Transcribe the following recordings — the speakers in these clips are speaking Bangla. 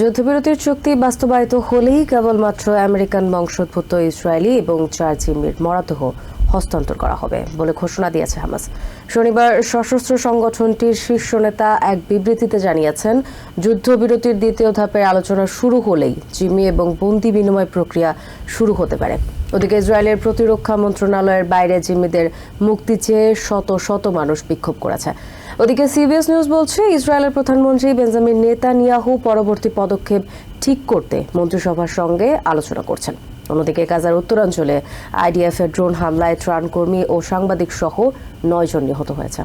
যুদ্ধবিরতির চুক্তি বাস্তবায়িত হলেই কেবলমাত্র আমেরিকান বংশোদ্ভূত ইসরায়েলি এবং চার জিম্মির মরদেহ হস্তান্তর করা হবে বলে ঘোষণা দিয়েছে হামাস। শনিবার সশস্ত্র সংগঠনটির শীর্ষ নেতা এক বিবৃতিতে জানিয়েছেন, যুদ্ধবিরতির দ্বিতীয় ধাপের আলোচনা শুরু হলেই জিম্মি এবং বন্দি বিনিময় প্রক্রিয়া শুরু হতে পারে। ওদিকে ইসরায়েলের প্রতিরক্ষা মন্ত্রণালয়ের বাইরে জিম্মিদের মুক্তি চেয়ে শত শত মানুষ বিক্ষোভ করেছে। ওদিকে সিবিএস নিউজ বলছে, ইসরায়েলের প্রধানমন্ত্রী বেঞ্জামিন নেতানিয়াহু পরবর্তী পদক্ষেপ ঠিক করতে মন্ত্রিসভার সঙ্গে আলোচনা করছেন। অন্যদিকে গাজার উত্তরাঞ্চলে আইডিএফ এর ড্রোন হামলায় ত্রাণকর্মী ও সাংবাদিক সহ নয়জন নিহত হয়েছে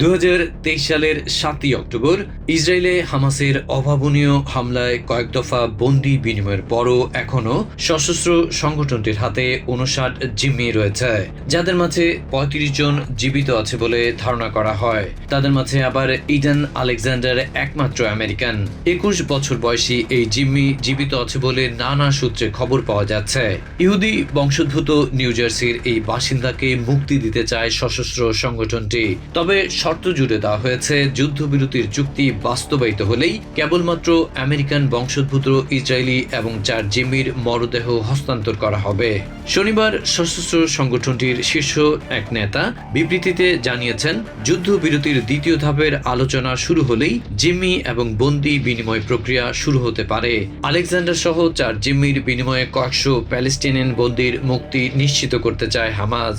দু হাজার তেইশ সালের সাতই অক্টোবর, ইসরায়েলে হামাসের অভাবনীয় হামলায় কয়েক দফা বন্দি বিনিময়ের পরও এখনও সশস্ত্র সংগঠনটির হাতে উনষাট জিম্মি রয়েছে, যাদের মাঝে পঁয়ত্রিশ জন জীবিত আছে বলে ধারণা করা হয়। তাদের মাঝে আবার ইডেন আলেকজান্ডার একমাত্র আমেরিকান। একুশ বছর বয়সী এই জিম্মি জীবিত আছে বলে নানা সূত্রে খবর পাওয়া যাচ্ছে। ইহুদি বংশোদ্ভূত নিউ জার্সির এই বাসিন্দাকে মুক্তি দিতে চায় সশস্ত্র সংগঠনটি। তবে শর্ত জুড়ে দেওয়া হয়েছে, যুদ্ধবিরতির চুক্তি বাস্তবায়িত হলেই কেবলমাত্র আমেরিকান বংশোদ্ভূত ইসরায়েলি এবং চার জিম্মির মরদেহ হস্তান্তর করা হবে। শনিবার সশস্ত্র সংগঠনটির শীর্ষ এক নেতা বিবৃতিতে জানিয়েছেন, যুদ্ধবিরতির দ্বিতীয় ধাপের আলোচনা শুরু হলেই জিম্মি এবং বন্দি বিনিময় প্রক্রিয়া শুরু হতে পারে। আলেকজান্ডার সহ চার জিম্মির বিনিময়ে কয়েকশো প্যালেস্টিনিয়ান বন্দির মুক্তি নিশ্চিত করতে চায় হামাজ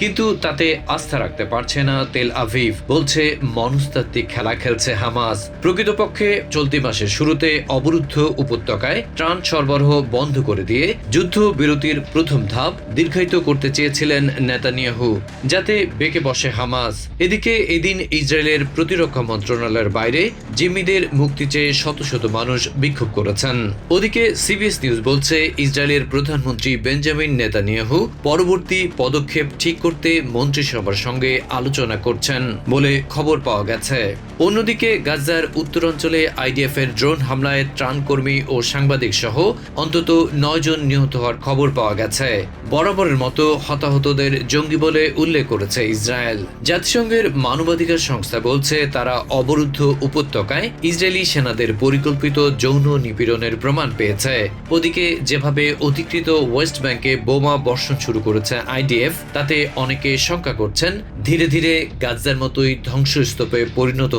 কিন্তু তাতে আস্থা রাখতে পারছে না তেল আভিভ। বলছে, মনস্তাত্ত্বিক খেলা খেলছে হামাস। প্রকৃতপক্ষে চলতি মাসের শুরুতে অবরুদ্ধ উপত্যকায় ত্রাণ সরবরাহ বন্ধ করে দিয়ে যুদ্ধ বিরতির প্রথম ধাপ দীর্ঘায়িত করতে চেয়েছিলেন নেতানিয়াহু, যাতে বেঁকে বসে হামাস। এদিকে এদিন ইসরায়েলের প্রতিরক্ষা মন্ত্রণালয়ের বাইরে জিম্মিদের মুক্তি চেয়ে শত শত মানুষ বিক্ষোভ করেছেন। ওদিকে সিবিএস নিউজ বলছে, ইসরায়েলের প্রধানমন্ত্রী বেঞ্জামিন নেতানিয়াহু পরবর্তী পদক্ষেপ ঠিক করতে মন্ত্রিসভার সঙ্গে আলোচনা করছেন বলে খবর পাওয়া গেছে। অন্যদিকে গাজার উত্তরাঞ্চলে আইডিএফ এর ড্রোন হামলায় ত্রাণকর্মী ও সাংবাদিক সহ অন্তত নয় জন নিহত হওয়ার খবর পাওয়া গেছে। বরাবরের মতো হতাহতদের জঙ্গি বলে উল্লেখ করেছে ইসরায়েল। জাতিসংঘের মানবাধিকার সংস্থা বলছে, তারা অবরুদ্ধ উপত্যকায় ইসরায়েলি সেনাদের পরিকল্পিত যৌন নিপীড়নের প্রমাণ পেয়েছে। ওদিকে, যেভাবে অধিকৃত ওয়েস্ট ব্যাংকে বোমা বর্ষণ শুরু করেছে আইডিএফ, তাতে অনেকে শঙ্কা করছেন, ধীরে ধীরে গাজার মতোই ধ্বংসস্তূপে পরিণত